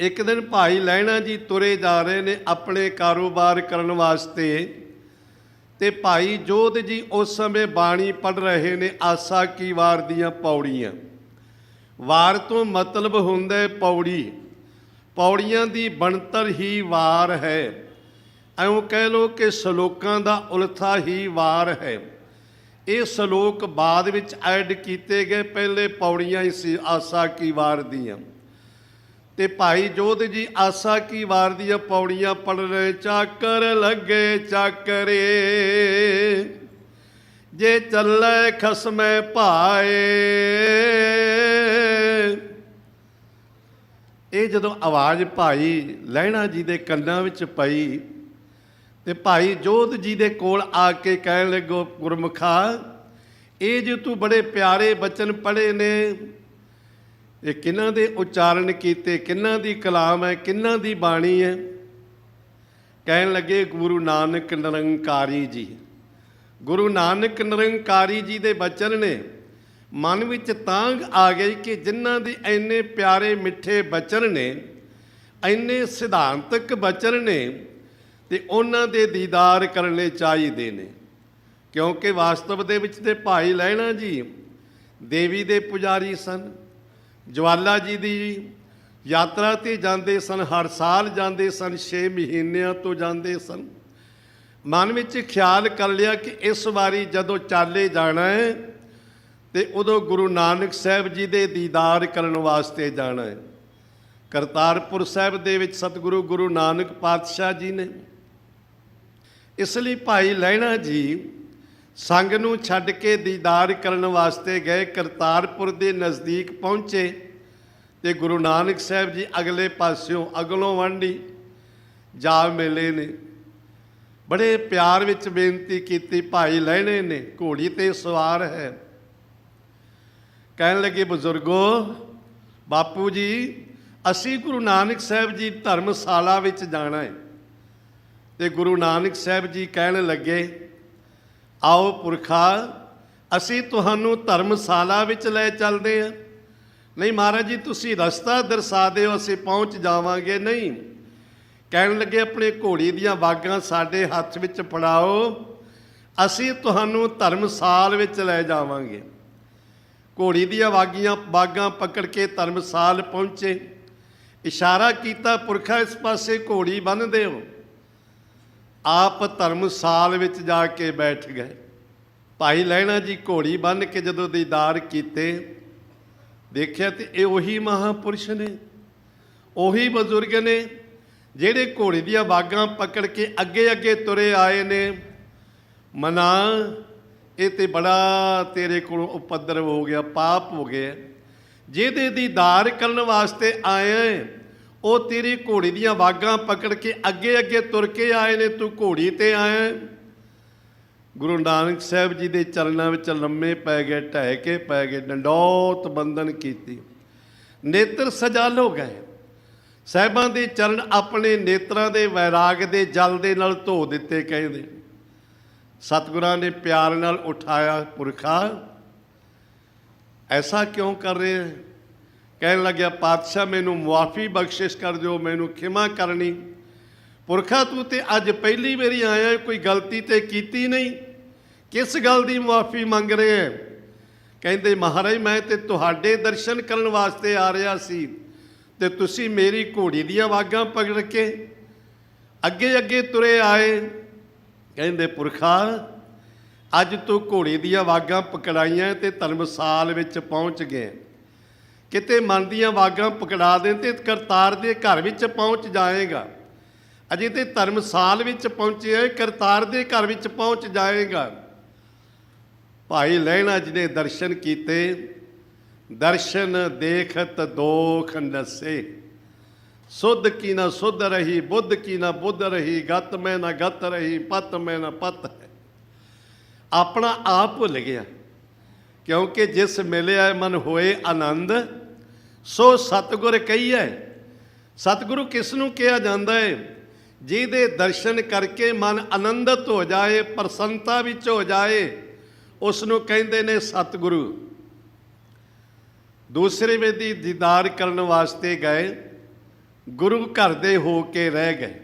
ਇੱਕ ਦਿਨ ਭਾਈ ਲੈਣਾ ਜੀ ਤੁਰੇ ਜਾ ਰਹੇ ਨੇ ਆਪਣੇ ਕਾਰੋਬਾਰ ਕਰਨ ਵਾਸਤੇ ਤੇ ਭਾਈ ਜੋਧ ਜੀ ਉਸ ਸਮੇਂ ਬਾਣੀ ਪੜ ਰਹੇ ਨੇ ਆਸਾ ਕੀ ਵਾਰ ਦੀਆਂ ਪੌੜੀਆਂ। ਵਾਰ ਤੋਂ ਮਤਲਬ ਹੁੰਦਾ ਹੈ ਪੌੜੀ। ਪੌੜੀਆਂ ਦੀ ਬਣਤਰ ਹੀ ਵਾਰ ਹੈ। ਐਉਂ ਕਹਿ ਲੋ ਕਿ ਸ਼ਲੋਕਾਂ ਦਾ ਉਲਥਾ ਹੀ ਵਾਰ ਹੈ। ਇਹ ਸ਼ਲੋਕ ਬਾਅਦ ਵਿੱਚ ਐਡ ਕੀਤੇ ਗਏ, ਪਹਿਲੇ ਪੌੜੀਆਂ ਹੀ ਸੀ ਆਸਾ ਕੀ ਵਾਰ ਦੀਆਂ। ਤੇ ਭਾਈ ਜੋਧ ਜੀ ਆਸਾ ਕੀ ਵਾਰ ਦੀਆਂ ਪੌੜੀਆਂ ਪੜ ਰਹੇ, ਚਾਕਰ ਲੱਗੇ ਚਾਕਰੇ। ਜੇ ਚੱਲੇ ਖਸਮੇ ਭਾਏ। ਇਹ ਜਦੋਂ ਆਵਾਜ਼ ਭਾਈ ਲਹਿਣਾ ਜੀ ਦੇ ਕੰਨਾਂ ਵਿੱਚ ਪਈ, ਤੇ ਭਾਈ ਜੋਧ ਜੀ ਦੇ ਕੋਲ ਆ ਕੇ ਕਹਿਣ ਲੱਗੋ, ਗੁਰਮੁਖਾ, ਇਹ ਜੇ ਤੂੰ ਬੜੇ ਪਿਆਰੇ ਬਚਨ ਪੜ੍ਹੇ ਨੇ ਇਹ ਕਿਹਨਾਂ ਦੇ ਉਚਾਰਨ ਕੀਤੇ ਕਿਹਨਾਂ ਦੀ ਕਲਾਮ ਹੈ ਕਿਹਨਾਂ ਦੀ ਬਾਣੀ ਹੈ? ਕਹਿਣ ਲੱਗੇ ਗੁਰੂ ਨਾਨਕ ਨਿਰੰਕਾਰੀ ਜੀ। ਗੁਰੂ ਨਾਨਕ ਨਿਰੰਕਾਰੀ ਜੀ ਦੇ ਬਚਨ ਨੇ ਮਨ ਵਿੱਚ ਤਾਂਗ ਆ ਗਈ ਕਿ ਜਿਨ੍ਹਾਂ ਦੇ ਇੰਨੇ ਪਿਆਰੇ ਮਿੱਠੇ ਬਚਨ ਨੇ, ਇੰਨੇ ਸਿਧਾਂਤਕ ਬਚਨ ਨੇ, ਤੇ ਉਹਨਾਂ ਦੇ ਦੀਦਾਰ ਕਰਨੇ ਚਾਹੀਦੇ ਨੇ। ਕਿਉਂਕਿ ਵਾਸਤਵ ਦੇ ਵਿੱਚ ਤੇ ਭਾਈ ਲੈਣਾ ਜੀ ਦੇਵੀ ਦੇ ਪੁਜਾਰੀ ਸਨ। ਜਵਾਲਾ ਜੀ ਦੀ ਯਾਤਰਾ ਤੇ ਜਾਂਦੇ ਸਨ, ਹਰ ਸਾਲ ਜਾਂਦੇ ਸਨ 6 ਮਹੀਨਿਆਂ ਤੋਂ ਜਾਂਦੇ ਸਨ। ਮਨ ਵਿੱਚ ਖਿਆਲ ਕਰ ਲਿਆ ਕਿ ਇਸ ਵਾਰੀ ਜਦੋਂ ਚਾਲੇ ਜਾਣਾ ਹੈ ਤੇ ਉਦੋਂ ਗੁਰੂ ਨਾਨਕ ਸਾਹਿਬ ਜੀ ਦੇ ਦੀਦਾਰ ਕਰਨ ਵਾਸਤੇ ਜਾਣਾ ਹੈ। ਕਰਤਾਰਪੁਰ ਸਾਹਿਬ ਦੇ ਵਿੱਚ ਸਤਿਗੁਰੂ ਗੁਰੂ ਨਾਨਕ ਪਾਤਸ਼ਾਹ ਜੀ ਨੇ। ਇਸ ਲਈ ਭਾਈ ਲੈਣਾ ਜੀ ਸੰਗ ਨੂੰ ਛੱਡ ਕੇ ਦੀਦਾਰ ਕਰਨ ਵਾਸਤੇ ਗਏ ਕਰਤਾਰਪੁਰ ਦੇ ਨਜ਼ਦੀਕ ਪਹੁੰਚੇ ਤੇ ਗੁਰੂ ਨਾਨਕ ਸਾਹਿਬ ਜੀ ਅਗਲੇ ਪਾਸਿਓਂ ਅਗਲੋਂ ਵੰਡੀ, ਜਾ ਮਿਲੇ ਨੇ। ਬੜੇ ਪਿਆਰ ਵਿੱਚ ਬੇਨਤੀ ਕੀਤੀ, ਭਾਈ ਲੈਣੇ ਨੇ, ਘੋੜੀ ਤੇ ਸਵਾਰ ਹੈ। ਕਹਿਣ ਲੱਗੇ, ਬਜ਼ੁਰਗੋ, ਬਾਪੂ ਜੀ, ਅਸੀਂ ਗੁਰੂ ਨਾਨਕ ਸਾਹਿਬ ਜੀ ਧਰਮਸ਼ਾਲਾ ਵਿੱਚ ਜਾਣਾ ਹੈ। ਤੇ ਗੁਰੂ ਨਾਨਕ ਸਾਹਿਬ ਜੀ ਕਹਿਣ ਲੱਗੇ ਆਓ ਪੁਰਖਾ, ਅਸੀਂ ਤੁਹਾਨੂੰ ਧਰਮਸ਼ਾਲਾ ਵਿੱਚ ਲੈ ਚੱਲਦੇ ਹਾਂ। ਨਹੀਂ ਮਹਾਰਾਜ ਜੀ, ਤੁਸੀਂ ਰਸਤਾ ਦਰਸਾ ਦਿਓ, ਅਸੀਂ ਪਹੁੰਚ ਜਾਵਾਂਗੇ। ਨਹੀਂ। ਕਹਿਣ ਲੱਗੇ, ਆਪਣੇ ਘੋੜੀ ਦੀਆਂ ਵਾਗਾਂ ਸਾਡੇ ਹੱਥ ਵਿੱਚ ਫੜਾਓ, ਅਸੀਂ ਤੁਹਾਨੂੰ ਧਰਮਸਾਲ ਵਿੱਚ ਲੈ ਜਾਵਾਂਗੇ। ਘੋੜੀ ਦੀਆਂ ਵਾਗੀਆਂ ਬਾਗਾਂ ਪਕੜ ਕੇ ਧਰਮਸਾਲ ਪਹੁੰਚੇ। ਇਸ਼ਾਰਾ ਕੀਤਾ, ਪੁਰਖਾ, ਇਸ ਪਾਸੇ ਘੋੜੀ ਬੰਨ੍ਹ ਦਿਓ। ਆਪ ਧਰਮਸਾਲ ਵਿੱਚ ਜਾ ਕੇ ਬੈਠ ਗਏ। ਭਾਈ ਲੈਣਾ ਜੀ ਘੋੜੀ ਬੰਨ੍ਹ ਕੇ ਜਦੋਂ ਦੀਦਾਰ ਕੀਤੇ, ਦੇਖਿਆ ਤੇ ਇਹ ਉਹੀ ਮਹਾਪੁਰਸ਼ ਨੇ, ਉਹੀ ਬਜ਼ੁਰਗ ਨੇ, ਜਿਹੜੇ ਘੋੜੀ ਦੀਆਂ ਬਾਗਾਂ ਪਕੜ ਕੇ ਅੱਗੇ ਅੱਗੇ ਤੁਰੇ ਆਏ ਨੇ। ਮਨਾ, ਇਹ ਤੇ ਬੜਾ ਤੇਰੇ ਕੋਲੋਂ ਉਪਦਰਵ ਹੋ ਗਿਆ, ਪਾਪ ਹੋ ਗਿਆ। ਜਿਹਦੇ ਦੀਦਾਰ ਕਰਨ ਵਾਸਤੇ ਆਏ ਉਹ ਤੇਰੀ ਘੋੜੀ ਦੀਆਂ ਵਾਗਾਂ ਪਕੜ ਕੇ ਅੱਗੇ ਅੱਗੇ ਤੁਰ ਕੇ ਆਏ ਨੇ, ਤੂੰ ਘੋੜੀ ਤੇ ਆਇਆ ਗੁਰੂ ਨਾਨਕ ਸਾਹਿਬ ਜੀ ਦੇ ਚਰਨਾਂ ਵਿੱਚ ਲੰਮੇ ਪੈ ਗਏ, ਢਹਿ ਕੇ ਪੈ ਗਏ, ਡੰਡੌਤ ਬੰਦਨ ਕੀਤੀ। ਨੇਤਰ ਸਜਾਲ ਹੋ ਗਏ। ਸਾਹਿਬਾਂ ਦੇ ਚਰਨ ਆਪਣੇ ਨੇਤਰਾਂ ਦੇ ਵੈਰਾਗ ਦੇ ਜਲ ਦੇ ਨਾਲ ਧੋ ਦਿੱਤੇ ਕਹਿੰਦੇ। ਸਤਿਗੁਰਾਂ ਨੇ ਪਿਆਰ ਨਾਲ ਉਠਾਇਆ ਪੁਰਖਾ। ਐਸਾ ਕਿਉਂ ਕਰ ਰਹੇ ਕਹਿਣ ਲੱਗਿਆ, ਪਾਤਸ਼ਾਹ, ਮੈਨੂੰ ਮੁਆਫੀ ਬਖਸ਼ਿਸ਼ ਕਰ ਦਿਓ, ਮੈਨੂੰ ਖਿਮਾ ਕਰਨੀ। ਪੁਰਖਾ, ਤੂੰ ਤੇ ਅੱਜ ਪਹਿਲੀ ਵਾਰੀ ਆਇਆ ਕੋਈ ਗਲਤੀ ਤੇ ਕੀਤੀ ਨਹੀਂ। ਕਿਸ ਗੱਲ ਦੀ ਮੁਆਫੀ ਮੰਗ ਰਹੇ ਹੈ? ਕਹਿੰਦੇ, ਮਹਾਰਾਜ, ਮੈਂ ਤੇ ਤੁਹਾਡੇ ਦਰਸ਼ਨ ਕਰਨ ਵਾਸਤੇ ਆ ਰਿਹਾ ਸੀ ਤੇ ਤੁਸੀਂ ਮੇਰੀ ਘੋੜੀ ਦੀਆਂ ਵਾਗਾਂ ਪਕੜ ਕੇ ਅੱਗੇ ਅੱਗੇ ਤੁਰੇ ਆਏ। ਕਹਿੰਦੇ, ਪੁਰਖਾ, ਅੱਜ ਤੂੰ ਘੋੜੀ ਦੀਆਂ ਵਾਗਾਂ ਪਕੜਾਈਆਂ ਤੇ ਧਰਮਸਾਲ ਵਿੱਚ ਪਹੁੰਚ ਗਏ ਕਿਤੇ ਮਨ ਦੀਆਂ ਵਾਗਾਂ ਪਕੜਾ ਦੇ ਤੇ ਕਰਤਾਰ ਦੇ ਘਰ ਵਿੱਚ ਪਹੁੰਚ ਜਾਏਗਾ। ਅਜੇ ਤੇ ਧਰਮਸਾਲ ਵਿੱਚ ਪਹੁੰਚਿਆ ਕਰਤਾਰ ਦੇ ਘਰ ਵਿੱਚ ਪਹੁੰਚ ਜਾਏਗਾ। ਭਾਈ ਲੈਣਾ ਜੀ ਨੇ ਦਰਸ਼ਨ ਕੀਤੇ। ਦਰਸ਼ਨ ਦੇਖਤ ਦੋਖ ਨਸੇ। ਸੁਧ ਕੀ ਨਾ ਸੁਧ ਰਹੀ, ਬੁੱਧ ਕੀ ਨਾ ਬੁੱਧ ਰਹੀ, ਗਤ ਮੈਂ ਨਾ ਗਤ ਰਹੀ, ਪਤ ਮੈਂ ਨਾ ਪਤ ਹੈ। ਆਪਣਾ ਆਪ ਭੁੱਲ ਗਿਆ, ਕਿਉਂਕਿ ਜਿਸ ਮਿਲਿਆ ਮਨ ਹੋਏ ਆਨੰਦ ਸੋ ਸਤਿਗੁਰ ਕਹੀਐ, ਸਤਿਗੁਰੂ ਕਿਸ ਨੂੰ ਕਿਹਾ ਜਾਂਦਾ ਹੈ ਜਿਹਦੇ ਦਰਸ਼ਨ ਕਰਕੇ ਮਨ ਆਨੰਦਿਤ ਹੋ ਜਾਏ, ਪ੍ਰਸੰਨਤਾ ਵਿੱਚ ਹੋ ਜਾਏ ਉਸ ਨੂੰ ਕਹਿੰਦੇ ਨੇ ਸਤਿਗੁਰੂ। ਦੂਸਰੇ ਵੇਦੀ ਦੀਦਾਰ ਕਰਨ ਵਾਸਤੇ ਗਏ, ਗੁਰੂ ਘਰ ਦੇ ਹੋ ਕੇ ਰਹਿ ਗਏ।